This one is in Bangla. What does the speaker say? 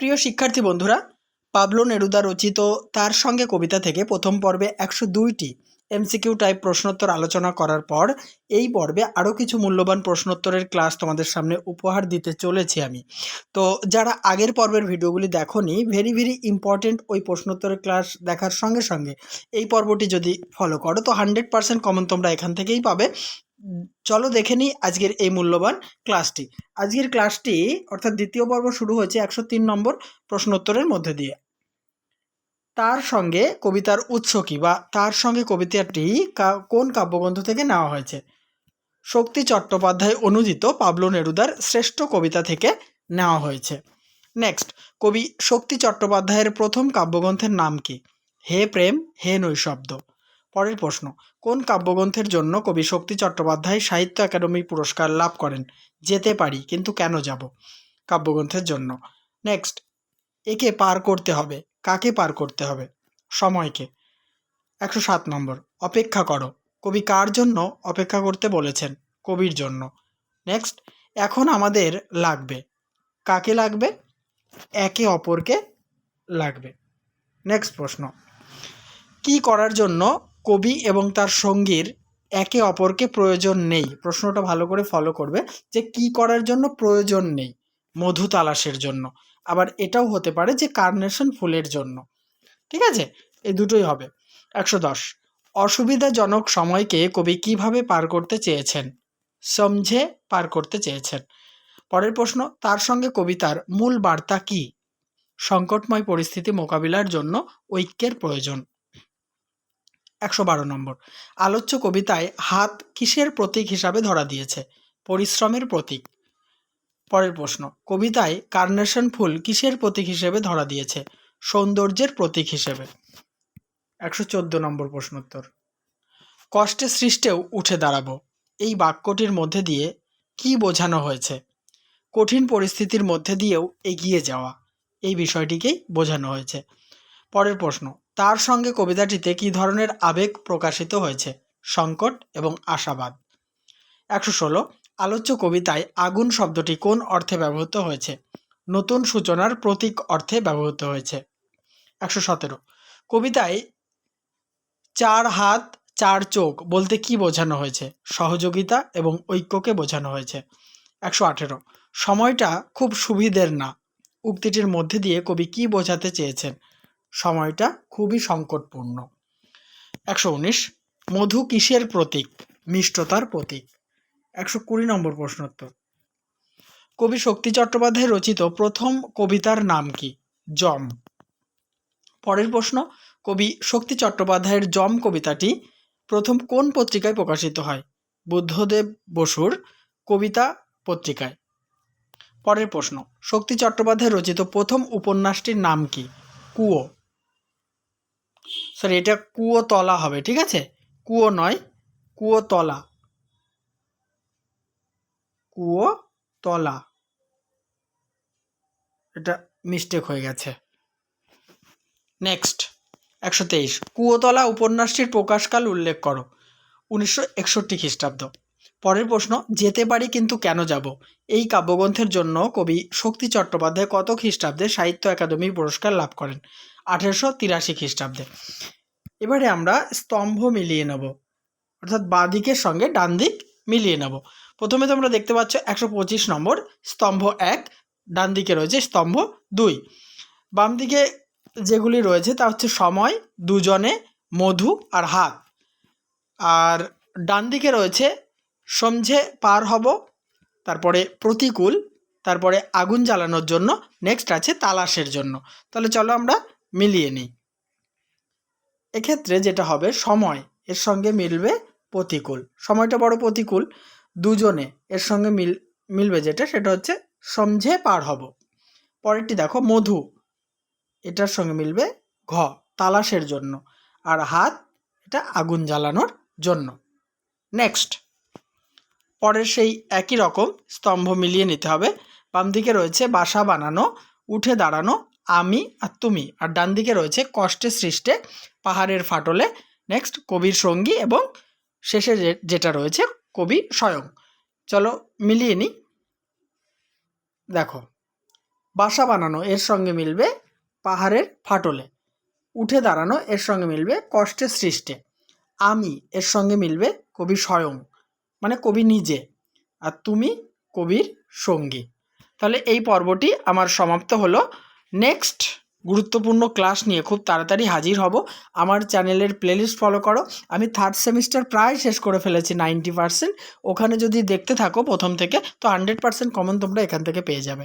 প্রিয় শিক্ষার্থী বন্ধুরা পাবলো নেরুদা রচিত তার সঙ্গে কবিতা থেকে প্রথম পর্বে একশো দুইটি এমসিকিউ টাইপ প্রশ্নোত্তর আলোচনা করার পর এই পর্বে আরও কিছু মূল্যবান প্রশ্নোত্তরের ক্লাস তোমাদের সামনে উপহার দিতে চলেছি আমি। তো যারা আগের পর্বের ভিডিওগুলি দেখোনি ভেরি ভেরি ইম্পর্টেন্ট ওই প্রশ্নোত্তরের ক্লাস দেখার সঙ্গে সঙ্গে এই পর্বটি যদি ফলো করো, তো হান্ড্রেড পার্সেন্ট কমন তোমরা এখান থেকেই পাবে। চলো দেখে নিই আজকের এই মূল্যবান ক্লাসটি আজকের ক্লাসটি অর্থাৎ দ্বিতীয় পর্ব শুরু হয়েছে একশো তিন নম্বর প্রশ্নোত্তরের মধ্যে দিয়ে। তার সঙ্গে কবিতার উৎস কী বা তার সঙ্গে কবিতাটি কোন কাব্যগ্রন্থ থেকে নেওয়া হয়েছে? শক্তি চট্টোপাধ্যায় অনুদিত পাবলো নেরুদার শ্রেষ্ঠ কবিতা থেকে নেওয়া হয়েছে। নেক্সট কবি শক্তি চট্টোপাধ্যায়ের প্রথম কাব্যগ্রন্থের নাম কি? হে প্রেম, হে নৈশব্দ। পরের প্রশ্ন, কোন কাব্যগ্রন্থের জন্য কবি শক্তি চট্টোপাধ্যায় সাহিত্য একাডেমি পুরস্কার লাভ করেন? যেতে পারি, কিন্তু কেন যাব? কাব্যগ্রন্থের জন্য। নেক্সট একে পার করতে হবে। কাকে পার করতে হবে? সময়কে। একশো সাত নম্বর। অপেক্ষা করো। কবি কার জন্য অপেক্ষা করতে বলেছেন? কবির জন্য। নেক্সট। এখন আমাদের লাগবে। কাকে লাগবে? একে অপরকে লাগবে। নেক্সট প্রশ্ন। কি করার জন্য কবি এবং তার সঙ্গীর একে অপরকে প্রয়োজন নেই? প্রশ্নটা ভালো করে ফলো করবে যে কি করার জন্য প্রয়োজন নেই? মধু তালাশের জন্য। আবার এটাও হতে পারে যে কার্নেশন ফুলের জন্য। ঠিক আছে? এই দুটোই হবে। একশো দশ। অসুবিধাজনক সময়কে কবি কীভাবে পার করতে চেয়েছেন? সমঝে পার করতে চেয়েছেন। পরের প্রশ্ন, তার সঙ্গে কবিতার মূল বার্তা কি? সংকটময় পরিস্থিতি মোকাবিলার জন্য ঐক্যের প্রয়োজন। একশো বারো নম্বর। আলোচ্য কবিতায় হাত কিসের প্রতীক হিসাবে ধরা দিয়েছে? পরিশ্রমের প্রতীক। পরের প্রশ্ন। কবিতায় কার্নেশন ফুল কিসের প্রতীক হিসেবে ধরা দিয়েছে? সৌন্দর্যের প্রতীক হিসেবে। একশো চোদ্দ নম্বর প্রশ্নোত্তর। কষ্টে সৃষ্টেও উঠে দাঁড়াবো। এই বাক্যটির মধ্যে দিয়ে কি বোঝানো হয়েছে? কঠিন পরিস্থিতির মধ্যে দিয়েও এগিয়ে যাওয়া। এই বিষয়টিকেই বোঝানো হয়েছে। পরের প্রশ্ন। তার সঙ্গে কবিতাটিতে কী ধরনের আবেগ প্রকাশিত হয়েছে? সংকট এবং আশাবাদ। একশো ষোলো। আলোচ্য কবিতায় আগুন শব্দটি কোন অর্থে ব্যবহৃত হয়েছে? নতুন সূচনার প্রতীক অর্থে ব্যবহৃত হয়েছে। একশো সতেরো। কবিতায় চার হাত, চার চোখ বলতে কি বোঝানো হয়েছে? সহযোগিতা এবং ঐক্যকে বোঝানো হয়েছে। একশো আঠেরো। সময়টা খুব সুবিধের না। উক্তিটির মধ্যে দিয়ে কবি কি বোঝাতে চেয়েছেন? সময়টা খুবই সংকটপূর্ণ। একশো উনিশ। মধু কিসের প্রতীক? মিষ্টতার প্রতীক। একশো কুড়ি নম্বর প্রশ্নোত্তর। কবি শক্তি চট্টোপাধ্যায় রচিত প্রথম কবিতার নাম কি? জম। পরের প্রশ্ন, কবি শক্তি চট্টোপাধ্যায়ের জম কবিতাটি প্রথম কোন পত্রিকায় প্রকাশিত হয়? বুদ্ধদেব বসুর কবিতা পত্রিকায়। পরের প্রশ্ন, শক্তি চট্টোপাধ্যায় রচিত প্রথম উপন্যাসটির নাম কি? কুয়ো। স্যার এটা কুয়ো তলা হবে, ঠিক আছে? কুয়ো নয়, কুয়ো তলা। কুয়ো তলা। এটা মিস্টেক হয়ে গেছে। নেক্সট একশো তেইশ। কুয়োতলা উপন্যাসটির প্রকাশকাল উল্লেখ করো। উনিশশো একষট্টি খ্রিস্টাব্দ। পরের প্রশ্ন, যেতে পারি কিন্তু কেন যাব? এই কাব্যগ্রন্থের জন্য কবি শক্তি চট্টোপাধ্যায় কত খ্রিস্টাব্দে সাহিত্য একাডেমি পুরস্কার লাভ করেন? আঠেরোশো তিরাশি খ্রিস্টাব্দে। এবারে আমরা স্তম্ভ মিলিয়ে নেব। অর্থাৎ বাঁ দিকের সঙ্গে ডান দিক মিলিয়ে নেব। প্রথমে তোমরা দেখতে পাচ্ছ একশো পঁচিশ নম্বর স্তম্ভ এক, ডান দিকে রয়েছে স্তম্ভ দুই। বাম দিকে যেগুলি রয়েছে তা হচ্ছে সময়, দুজনে, মধু আর হাত। আর ডান দিকে রয়েছে সমঝে পার হব, তারপরে প্রতিকূল, তারপরে আগুন জ্বালানোর জন্য নেক্সট আছে তালাশের জন্য। তাহলে চলো আমরা মিলিয়ে নিই। এক্ষেত্রে যেটা হবে সময়, এর সঙ্গে মিলবে প্রতিকূল। সময়টা বড় প্রতিকূল। দুজনে এর সঙ্গে মিল, মিলবে যেটা, সেটা হচ্ছে সমঝে পার হব। পরেরটি দেখো, মধু। এটার সঙ্গে মিলবে ঘ, তালাশের জন্য। আর হাত, এটা আগুন জ্বালানোর জন্য। নেক্সট। পরের সেই একই রকম স্তম্ভ মিলিয়ে নিতে হবে। বাম দিকে রয়েছে বাসা বানানো, উঠে দাঁড়ানো, আমি আর তুমি। আর ডান দিকে রয়েছে কষ্টে সৃষ্টে, পাহাড়ের ফাটলে। নেক্সট, কবির সঙ্গী এবং শেষে যেটা রয়েছে কবি স্বয়ং। চলো মিলিয়ে নিই। দেখো, বাসা বানানো এর সঙ্গে মিলবে পাহাড়ের ফাটলে। উঠে দাঁড়ানো এর সঙ্গে মিলবে কষ্টে সৃষ্টে। আমি এর সঙ্গে মিলবে কবি স্বয়ং মানে কবি নিজে, আর তুমি কবির সঙ্গী। তাহলে এই পর্বটি আমার সমাপ্ত হলো। নেক্সট গুরুত্বপূর্ণ ক্লাস নিয়ে খুব তাড়াতাড়ি হাজির হব। আমার চ্যানেলের প্লেলিস্ট ফলো করো। আমি থার্ড সেমিস্টার প্রায় শেষ করে ফেলেছি নাইনটি পার্সেন্ট ওখানে যদি দেখতে থাকো প্রথম থেকে, তো হান্ড্রেড পার্সেন্ট কমন তোমরা এখান থেকে পেয়ে যাবে।